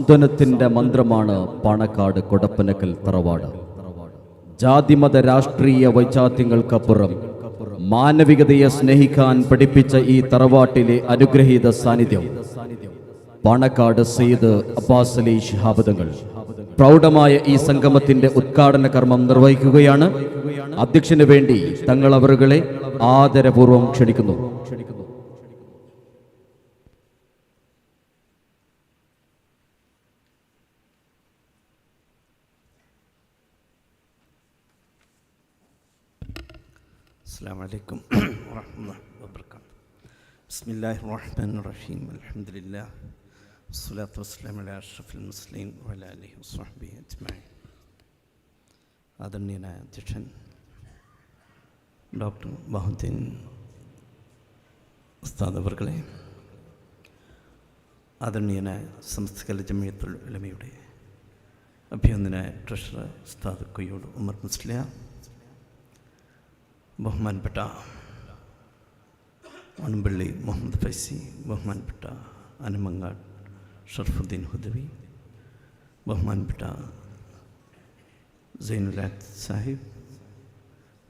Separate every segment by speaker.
Speaker 1: സാന്ത്വനത്തിന്റെ മന്ത്രമാണ് പാണക്കാട് കൊടപ്പനക്കൽ തറവാട്. ജാതിമത രാഷ്ട്രീയ വൈചാത്യങ്ങൾക്കപ്പുറം മാനവികതയെ സ്നേഹിക്കാൻ പഠിപ്പിച്ച ഈ തറവാട്ടിലെ അനുഗ്രഹീത സാന്നിധ്യം. പാണക്കാട് സയ്യിദ് അബ്ബാസ് അലി ശിഹാബദങ്ങൾ പ്രൗഢമായ ഈ സംഗമത്തിന്റെ ഉദ്ഘാടന കർമ്മം നിർവഹിക്കുകയാണ്. അധ്യക്ഷന് വേണ്ടി തങ്ങൾ ആദരപൂർവം ക്ഷണിക്കുന്നു.
Speaker 2: السلام عليكم ورحمة الله وبركاته بسم الله الرحمن الرحيم الحمد لله والصلاة والسلام على أشرف المرسلين وعلى آله وصحبه أجمعين ആദരണീയനായ അധ്യക്ഷൻ ഡോക്ടർ മഹുദ്ദീൻ ഉസ്താദ് അവർകളെ ആദരണീയനായ സംസ്ഥകല ജമിയത്തുൽ ഉലമയുടെ അഭ്യന്തനായ ട്രഷറർ ഉസ്താദ് കൊയ്യോട് ഉമർ മുസ്ലിയാർ ബഹുമാനപ്പെട്ട മണമ്പള്ളി മുഹമ്മദ് ഫൈസി ബഹുമാനപ്പെട്ട അനമങ്ങാട് ഷർഫുദ്ദീൻ ഹുദവി ബഹുമാനപ്പെട്ട സൈനുലാത്ത് സാഹിബ്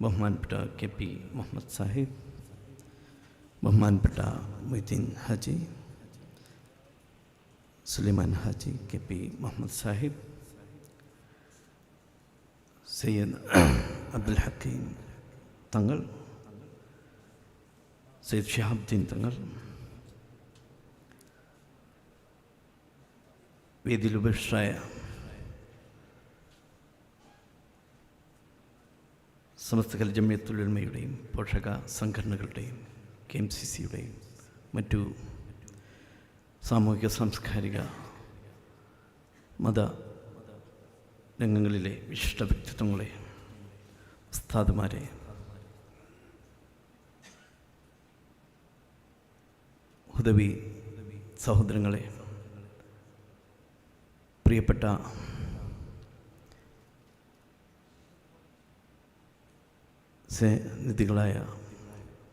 Speaker 2: ബഹുമാനപ്പെട്ട കെ പി മുഹമ്മദ് സാഹിബ് ബഹുമാനപ്പെട്ട മൊയ്തീൻ ഹാജി സുലൈമാൻ ഹാജി കെ പി മുഹമ്മദ് സാഹിബ് സയ്യദ് അബ്ദുൽ ഹക്കീം തങ്ങൾ സയ്യിദ് ഷിഹാബ്ദീൻ തങ്ങൾ വേദിയിൽ ഉപേക്ഷയായ സമസ്ത കൽ ജമ്യത്തുലമയുടെയും പോഷക സംഘടനകളുടെയും കെ എം സി സിയുടെയും മറ്റു സാമൂഹിക സാംസ്കാരിക മത രംഗങ്ങളിലെ വിശിഷ്ട വ്യക്തിത്വങ്ങളെ ഉസ്താദുമാരെ ഹുദവി സഹോദരങ്ങളെ പ്രിയപ്പെട്ട നിധികളായ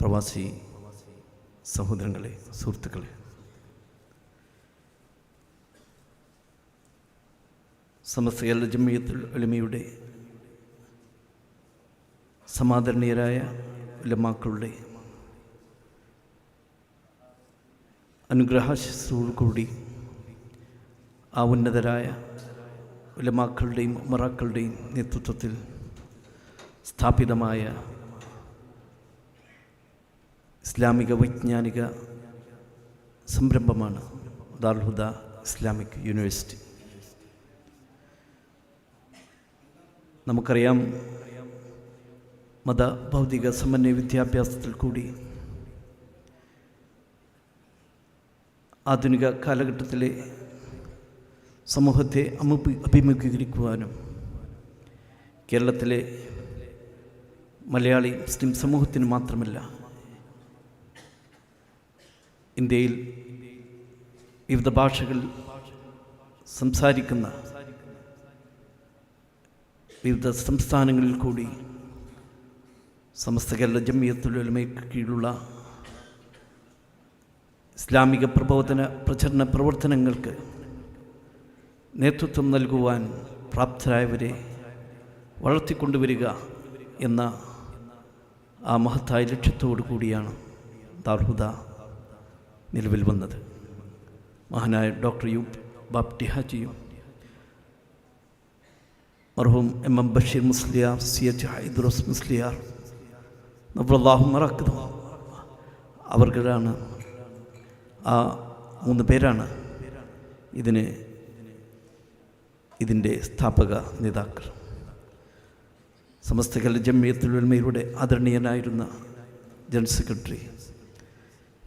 Speaker 2: പ്രവാസി സഹോദരങ്ങളെ സുഹൃത്തുക്കളെ സമസ്ത കേരള ജമ്മിയത്തുൽ ഒലിമയുടെ സമാദരണീയരായ ഉലമാക്കളുടെ അനുഗ്രഹാശിസോടുകൂടി ആ ഉന്നതരായ ഉലമാക്കളുടെയും ഉമറാക്കളുടെയും നേതൃത്വത്തിൽ സ്ഥാപിതമായ ഇസ്ലാമിക വൈജ്ഞാനിക സംരംഭമാണ് ദാർഹുദ ഇസ്ലാമിക് യൂണിവേഴ്സിറ്റി. നമുക്കറിയാം മത ഭൗതിക സമന്വയ വിദ്യാഭ്യാസത്തിൽ കൂടി ആധുനിക കാലഘട്ടത്തിലെ സമൂഹത്തെ അമുപി അഭിമുഖീകരിക്കുവാനും കേരളത്തിലെ മലയാളി മുസ്ലിം സമൂഹത്തിന് മാത്രമല്ല ഇന്ത്യയിൽ വിവിധ ഭാഷകൾ സംസാരിക്കുന്ന വിവിധ സംസ്ഥാനങ്ങളിൽ കൂടി സമസ്ത കേരള ജമ്മിയത്തുള്ള കീഴിലുള്ള ഇസ്ലാമിക പ്രബോധന പ്രചരണ പ്രവർത്തനങ്ങൾക്ക് നേതൃത്വം നൽകുവാൻ പ്രാപ്തരായവരെ വളർത്തിക്കൊണ്ടുവരിക എന്ന ആ മഹത്തായ ലക്ഷ്യത്തോടു കൂടിയാണ് ദാർഹുദ നിലവിൽ വന്നത്. മഹാനായ ഡോക്ടർ യു ബാപ്റ്റി ഹാജിയും മർഹൂം M M Basheer Musliyar C H Hydros Musliyar നബ്ലാഹു മറക്കുന്നു അവർക്കാണ് ആ മൂന്ന് പേരാണ് ഇതിന് ഇതിന്റെ സ്ഥാപക നേതാക്കൾ. സമസ്ത കേരള ജമ്മിയത്തുൽമയുടെ ആദരണീയനായിരുന്ന ജനറൽ സെക്രട്ടറി.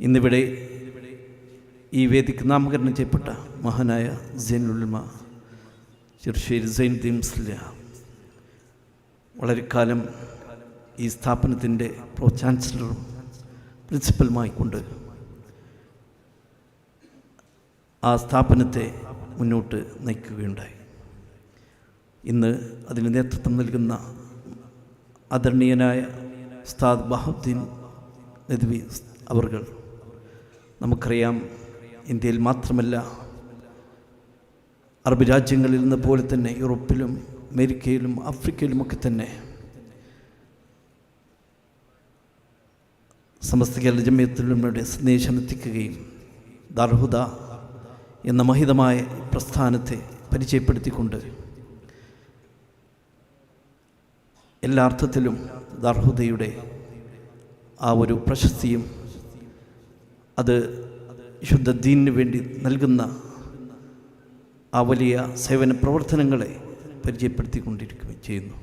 Speaker 2: ഇന്നിവിടെ ഈ വേദിക്ക് നാമകരണം ചെയ്യപ്പെട്ട മഹാനായ സൈനുൽമ ചെറുശ്ശേരി സൈനുദ്ദീൻ മുസ്ലിയ. വളരെ കാലം ഈ സ്ഥാപനത്തിന്റെ പ്രോ ചാൻസലറും പ്രിൻസിപ്പലുമായിക്കൊണ്ട് ആ സ്ഥാപനത്തെ മുന്നോട്ട് നയിക്കുകയുണ്ടായി. ഇന്ന് അതിന് നേതൃത്വം നൽകുന്ന ആദരണീയനായ ഉസ്താദ് ബഹുദ്ദീൻ നദ്വി അവർകൾ നമുക്കറിയാം ഇന്ത്യയിൽ മാത്രമല്ല അറബ് രാജ്യങ്ങളിൽ നിന്ന് പോലെ തന്നെ യൂറോപ്പിലും അമേരിക്കയിലും ആഫ്രിക്കയിലുമൊക്കെ തന്നെ സമസ്ത കേരള ജമ്യത്തിലുടെ സന്ദേശം എത്തിക്കുകയും ദർഹുദ എന്ന മഹിതമായ പ്രസ്ഥാനത്തെ പരിചയപ്പെടുത്തിക്കൊണ്ട് എല്ലാ അർത്ഥത്തിലും ദർഹുദയുടെ ആ ഒരു പ്രശസ്തിയും അത് ശുദ്ധ വേണ്ടി നൽകുന്ന ആ വലിയ സേവന പ്രവർത്തനങ്ങളെ പരിചയപ്പെടുത്തിക്കൊണ്ടിരിക്കുകയും ചെയ്യുന്നു.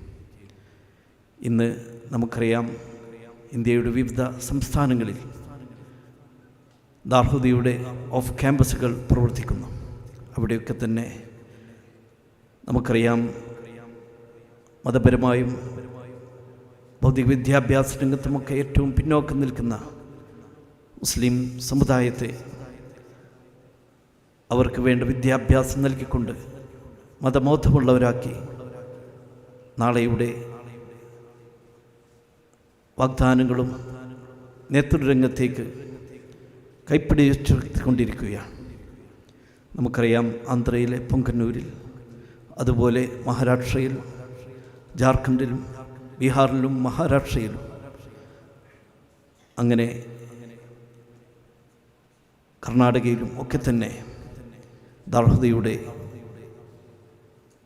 Speaker 2: ഇന്ന് നമുക്കറിയാം ഇന്ത്യയുടെ വിവിധ സംസ്ഥാനങ്ങളിൽ ദാർഹുദയുടെ ഓഫ് ക്യാമ്പസുകൾ പ്രവർത്തിക്കുന്നു. അവിടെയൊക്കെ തന്നെ നമുക്കറിയാം മതപരമായും ഭൗതിക വിദ്യാഭ്യാസ രംഗത്തുമൊക്കെ ഏറ്റവും പിന്നോക്കം നിൽക്കുന്ന മുസ്ലിം സമുദായത്തെ അവർക്ക് വേണ്ട വിദ്യാഭ്യാസം നൽകിക്കൊണ്ട് മതബോധമുള്ളവരാക്കി നാളെയുടെ വാഗ്ദാനങ്ങളും നേതൃരംഗത്തേക്ക് കൈപ്പിടിച്ചുകൊണ്ടിരിക്കുകയാണ് നമുക്കറിയാം ആന്ധ്രയിലെ പൊങ്കന്നൂരിൽ അതുപോലെ മഹാരാഷ്ട്രയിൽ ജാർഖണ്ഡിലും ബീഹാറിലും മഹാരാഷ്ട്രയിലും അങ്ങനെ കർണാടകയിലും ഒക്കെ തന്നെ ദർഹതയുടെ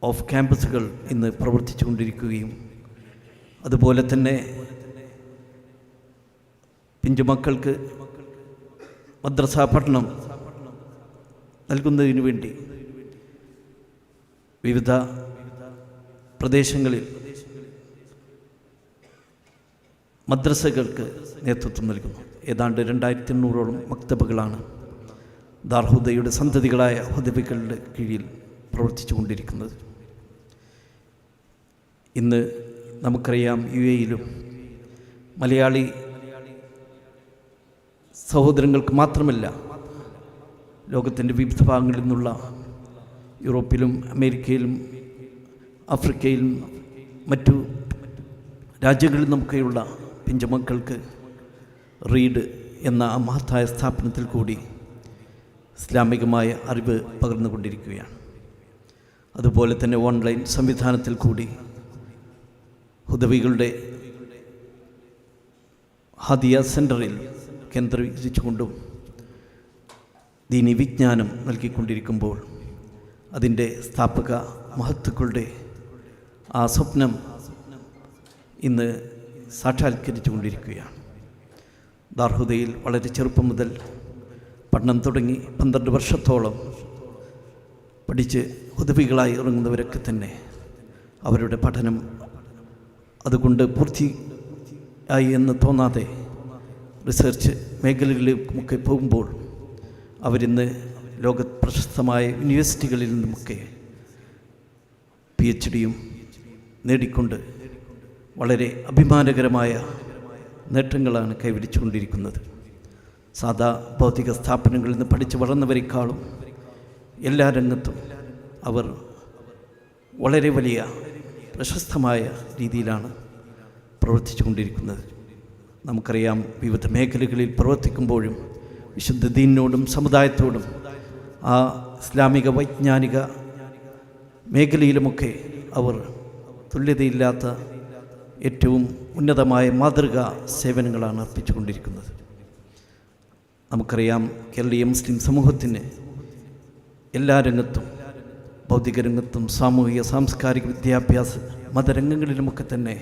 Speaker 2: ഓഫ് ക്യാമ്പസുകൾ ഇന്ന് പ്രവർത്തിച്ചു കൊണ്ടിരിക്കുകയും അതുപോലെ തന്നെ പിഞ്ചുമക്കൾക്ക് മദ്രസ പഠനം നൽകുന്നതിനു വേണ്ടി വിവിധ പ്രദേശങ്ങളിൽ മദ്രസകൾക്ക് നേതൃത്വം നൽകുന്നു. ഏതാണ്ട് രണ്ടായിരത്തി എണ്ണൂറോളം മക്തബുകളാണ് ദാർഹുദയുടെ സന്തതികളായ ഹുദബികളുടെ കീഴിൽ പ്രവർത്തിച്ചു കൊണ്ടിരിക്കുന്നത് ഇന്ന് നമുക്കറിയാം യു എയിലും മലയാളി സഹോദരങ്ങൾക്ക് മാത്രമല്ല ലോകത്തിന്റെ വിവിധ ഭാഗങ്ങളിൽ നിന്നുള്ള യൂറോപ്പിലും അമേരിക്കയിലും ആഫ്രിക്കയിലും മറ്റു രാജ്യങ്ങളിൽ നമുക്കുള്ള പിഞ്ചുമക്കൾക്ക് റീഡ് എന്ന ആ മഹത്തായ സ്ഥാപനത്തിൽ കൂടി ഇസ്ലാമികമായ അറിവ് പകർന്നുകൊണ്ടിരിക്കുകയാണ്. അതുപോലെ തന്നെ ഓൺലൈൻ സംവിധാനത്തിൽ കൂടി ഹുദവികളുടെ ഹദിയ സെന്ററിൽ കേന്ദ്രീകരിച്ചുകൊണ്ടും ദീനി വിജ്ഞാനം നൽകിക്കൊണ്ടിരിക്കുമ്പോൾ അതിന്റെ സ്ഥാപക മഹത്തുക്കളുടെ ആ സ്വപ്നം ഇന്ന് സാക്ഷാത്കരിച്ചു കൊണ്ടിരിക്കുകയാണ് ദാർഹുദയിൽ വളരെ ചെറുപ്പം മുതൽ പഠനം തുടങ്ങി പന്ത്രണ്ട് വർഷത്തോളം പഠിച്ച് ഉദവികളായി ഇറങ്ങുന്നവരൊക്കെ തന്നെ അവരുടെ പഠനം അതുകൊണ്ട് പൂർത്തിയായി എന്ന് തോന്നാതെ റിസർച്ച് മേഖലകളിലുമൊക്കെ പോകുമ്പോൾ അവരിന്ന് ലോക പ്രശസ്തമായ യൂണിവേഴ്സിറ്റികളിൽ നിന്നുമൊക്കെ പി എച്ച് ഡിയും നേടിക്കൊണ്ട് വളരെ അഭിമാനകരമായ നേട്ടങ്ങളാണ് കൈവരിച്ചുകൊണ്ടിരിക്കുന്നത്. സാധാ ഭൗതിക സ്ഥാപനങ്ങളിൽ നിന്ന് പഠിച്ചു വളർന്നവരെക്കാളും എല്ലാ രംഗത്തും അവർ വളരെ വലിയ പ്രശസ്തമായ രീതിയിലാണ് പ്രവർത്തിച്ചു കൊണ്ടിരിക്കുന്നത് നമുക്കറിയാം വിവിധ മേഖലകളിൽ പ്രവർത്തിക്കുമ്പോഴും വിശുദ്ധ ദീനോടും സമുദായത്തോടും ആ ഇസ്ലാമിക വൈജ്ഞാനിക മേഖലയിലുമൊക്കെ അവർ തുല്യതയില്ലാത്ത ഏറ്റവും ഉന്നതമായ മാതൃകാ സേവനങ്ങളാണ് അർപ്പിച്ചുകൊണ്ടിരിക്കുന്നത്. നമുക്കറിയാം കേരളീയ മുസ്ലിം സമൂഹത്തിന് എല്ലാ രംഗത്തും ഭൗതിക രംഗത്തും സാമൂഹിക സാംസ്കാരിക വിദ്യാഭ്യാസ മതരംഗങ്ങളിലുമൊക്കെ തന്നെ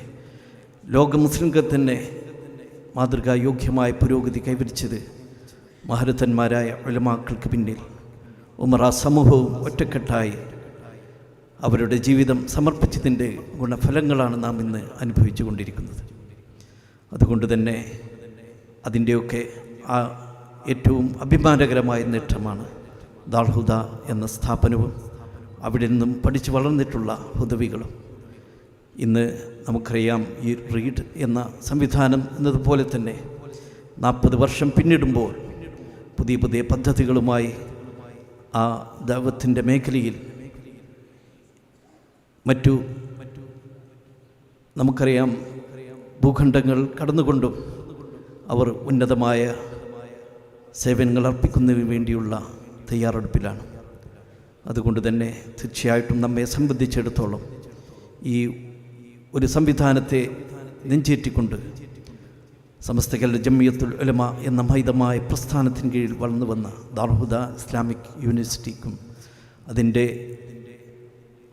Speaker 2: ലോക മുസ്ലിംകൾ തന്നെ മാതൃകായോഗ്യമായ പുരോഗതി കൈവരിച്ചത് മഹരത്തന്മാരായ ഒലമാക്കൾക്ക് പിന്നിൽ. ഉമറ സമൂഹവും ഒറ്റക്കെട്ടായി. അവരുടെ ജീവിതം സമർപ്പിച്ചതിന്റെ ഗുണഫലങ്ങളാണ് നാം ഇന്ന് അനുഭവിച്ചു കൊണ്ടിരിക്കുന്നത് അതുകൊണ്ട് തന്നെ അതിന്റെയൊക്കെ ആ ഏറ്റവും അഭിമാനകരമായ നേട്ടമാണ് ദാൾഹുദ എന്ന സ്ഥാപനവും അവിടെ നിന്നും പഠിച്ചു വളർന്നിട്ടുള്ള ഹുദവികളും ഇന്ന് നമുക്കറിയാം ഈ റീഡ് എന്ന സംവിധാനം എന്നതുപോലെ തന്നെ നാൽപ്പത് വർഷം പിന്നിടുമ്പോൾ പുതിയ പുതിയ പദ്ധതികളുമായി ആ ദൈവത്തിന്റെ മേഖലയിൽ മറ്റു നമുക്കറിയാം ഭൂഖണ്ഡങ്ങൾ കടന്നുകൊണ്ടും അവർ ഉന്നതമായ സേവനങ്ങൾ അർപ്പിക്കുന്നതിന് വേണ്ടിയുള്ള തയ്യാറെടുപ്പിലാണ്. അതുകൊണ്ട് തന്നെ തീർച്ചയായിട്ടും നമ്മെ സംബന്ധിച്ചിടത്തോളം ഈ ഒരു സംവിധാനത്തെ നെഞ്ചേറ്റിക്കൊണ്ട് സമസ്തകളുടെ ജമ്മിയത്തുൽ ഉലമ എന്ന മൈതമായ പ്രസ്ഥാനത്തിന് കീഴിൽ വളർന്നു വന്ന ദാർഹുദ ഇസ്ലാമിക് യൂണിവേഴ്സിറ്റിക്കും അതിന്റെ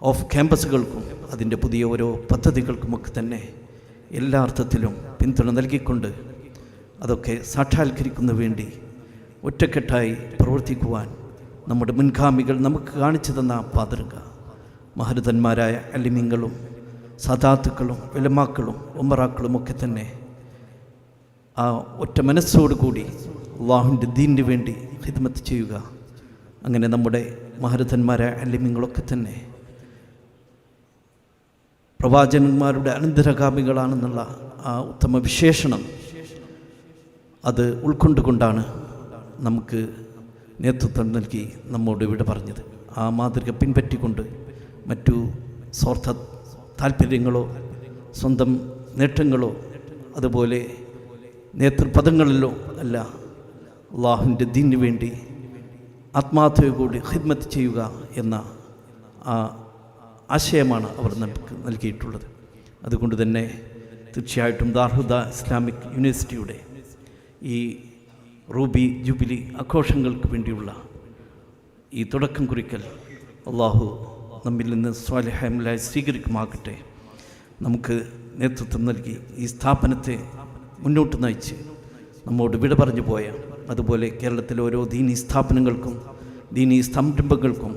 Speaker 2: ഓഫ് ക്യാമ്പസുകൾക്കും അതിന്റെ പുതിയ ഓരോ പദ്ധതികൾക്കുമൊക്കെ തന്നെ എല്ലാ അർത്ഥത്തിലും പിന്തുണ നൽകിക്കൊണ്ട് അതൊക്കെ സാക്ഷാത്കരിക്കുന്ന വേണ്ടി ഒറ്റക്കെട്ടായി പ്രവർത്തിക്കുവാൻ നമ്മുടെ മുൻഗാമികൾ നമുക്ക് കാണിച്ചു തന്ന പാതൃക. മഹരുതന്മാരായ അലിമിങ്ങളും സദാത്തുക്കളും വിലമാക്കളും ഉമ്മറാക്കളും ഒക്കെ തന്നെ ആ ഒറ്റ മനസ്സോടുകൂടി അള്ളാഹുവിന്റെ ദീനിന് വേണ്ടി ഹിദ്മത്ത് ചെയ്യുക. അങ്ങനെ നമ്മുടെ മഹരഥന്മാരെ അല്ലിമിങ്ങളൊക്കെ തന്നെ പ്രവാചകന്മാരുടെ അനന്തരഗാമികളാണെന്നുള്ള ആ ഉത്തമ വിശേഷണം അത് ഉൾക്കൊണ്ടുകൊണ്ടാണ് നമുക്ക് നേതൃത്വം നൽകി നമ്മോട് ഇവിടെ പറഞ്ഞത്. ആ മാതൃക പിൻപറ്റിക്കൊണ്ട് മറ്റു സ്വാർത്ഥ താല്പര്യങ്ങളോ സ്വന്തം നേട്ടങ്ങളോ അതുപോലെ നേതൃപദങ്ങളിലോ അല്ല അള്ളാഹുവിന്റെ ദീനു വേണ്ടി ആത്മാർത്ഥയോടുകൂടി ഹിദ്മത്ത് ചെയ്യുക എന്ന ആ ആശയമാണ് അവർ നമുക്ക് നൽകിയിട്ടുള്ളത്. അതുകൊണ്ട് തന്നെ തീർച്ചയായിട്ടും ദാർഹുദ ഇസ്ലാമിക് യൂണിവേഴ്സിറ്റിയുടെ ഈ റൂബി ജൂബിലി ആഘോഷങ്ങൾക്ക് വേണ്ടിയുള്ള ഈ തുടക്കം കുറിക്കൽ അള്ളാഹു നമ്മിൽ നിന്ന് സ്വാലിഹമലായി സ്വീകരിക്കുമാകട്ടെ. നമുക്ക് നേതൃത്വം നൽകി ഈ സ്ഥാപനത്തെ മുന്നോട്ട് നയിച്ച് നമ്മോട് വിട പറഞ്ഞു പോയ അതുപോലെ കേരളത്തിലെ ഓരോ ദീനീ സ്ഥാപനങ്ങൾക്കും ദീനീ സംരംഭങ്ങൾക്കും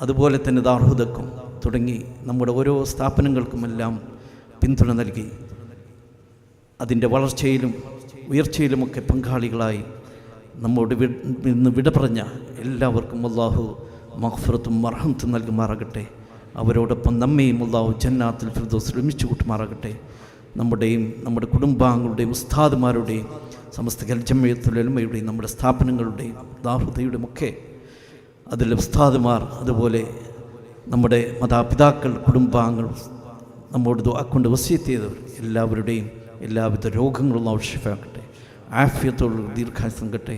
Speaker 2: അതുപോലെ തന്നെ ദാർഹുദക്കും തുടങ്ങി നമ്മുടെ ഓരോ സ്ഥാപനങ്ങൾക്കുമെല്ലാം പിന്തുണ നൽകി. അതിന്റെ വളർച്ചയിലും ഉയർച്ചയിലുമൊക്കെ പങ്കാളികളായി നമ്മോട് വിട പറഞ്ഞ എല്ലാവർക്കും അള്ളാഹു മഹ്ഫറത്തും മർഹത്തും നൽകുമാറാകട്ടെ. അവരോടൊപ്പം നമ്മയും അള്ളാഹു ജന്നാത്തിൽ ഫിർദോസ് ഒരുമിച്ച് കൂട്ടുമാറാകട്ടെ. നമ്മുടെയും നമ്മുടെ കുടുംബാംഗങ്ങളുടെയും ഉസ്താദുമാരുടെയും സമസ്ത കൽജമ്മയത്തുലമയുടെയും നമ്മുടെ സ്ഥാപനങ്ങളുടെയും ദാഹുദയുടെയും ഒക്കെ അതിൽ ഉസ്താദുമാർ അതുപോലെ നമ്മുടെ മാതാപിതാക്കൾ കുടുംബാംഗങ്ങൾ നമ്മോട് കൊണ്ട് വസീത്ത് ചെയ്തവർ എല്ലാവരുടെയും എല്ലാവിധ രോഗങ്ങളും ഔഷഫാക്കട്ടെ ആഫ്യത്തോടുള്ള ദീർഘാസം കട്ടെ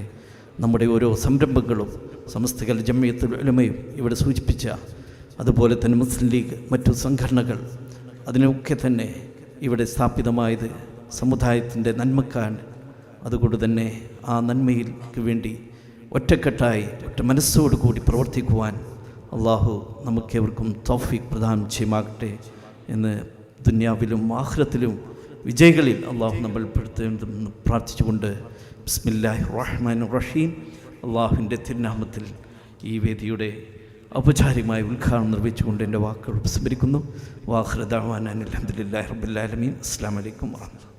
Speaker 2: നമ്മുടെ ഓരോ സംരംഭങ്ങളും സമസ്തകൽ ജമ്മയത്തുൽ ഉലമയും ഇവിടെ സൂചിപ്പിച്ച അതുപോലെ തന്നെ മുസ്ലിം ലീഗ് മറ്റു സംഘടനകൾ അതിനൊക്കെ തന്നെ ഇവിടെ സ്ഥാപിതമായത് സമുദായത്തിന്റെ നന്മക്കാണ്. അതുകൊണ്ട് തന്നെ ആ നന്മയിലേക്ക് വേണ്ടി ഒറ്റക്കെട്ടായി ഒറ്റ മനസ്സോടുകൂടി പ്രവർത്തിക്കുവാൻ അള്ളാഹു നമുക്കേവർക്കും തൗഫീഖ് പ്രദാനം ചെയ്യുമാകട്ടെ എന്ന് ദുന്യാവിലും ആഹ്ലത്തിലും വിജയികളിൽ അള്ളാഹു നമ്മൾ പ്രാർത്ഥിച്ചുകൊണ്ട് ബിസ്മില്ലാഹി റഹ്മാൻ റഹീം. അള്ളാഹുവിന്റെ തിരുനാമത്തിൽ ഈ വേദിയുടെ ഔപചാരികമായ ഉദ്ഘാടനം നിർവഹിച്ചുകൊണ്ട് എന്റെ വാക്കുകൾ ഉപസ്മരിക്കുന്നു വാഹൃദാൻ അലഹദില്ലാ റബുല്ലാലമീൻ അസ്സാം വലൈക്കും വാഹമത്തുള്ള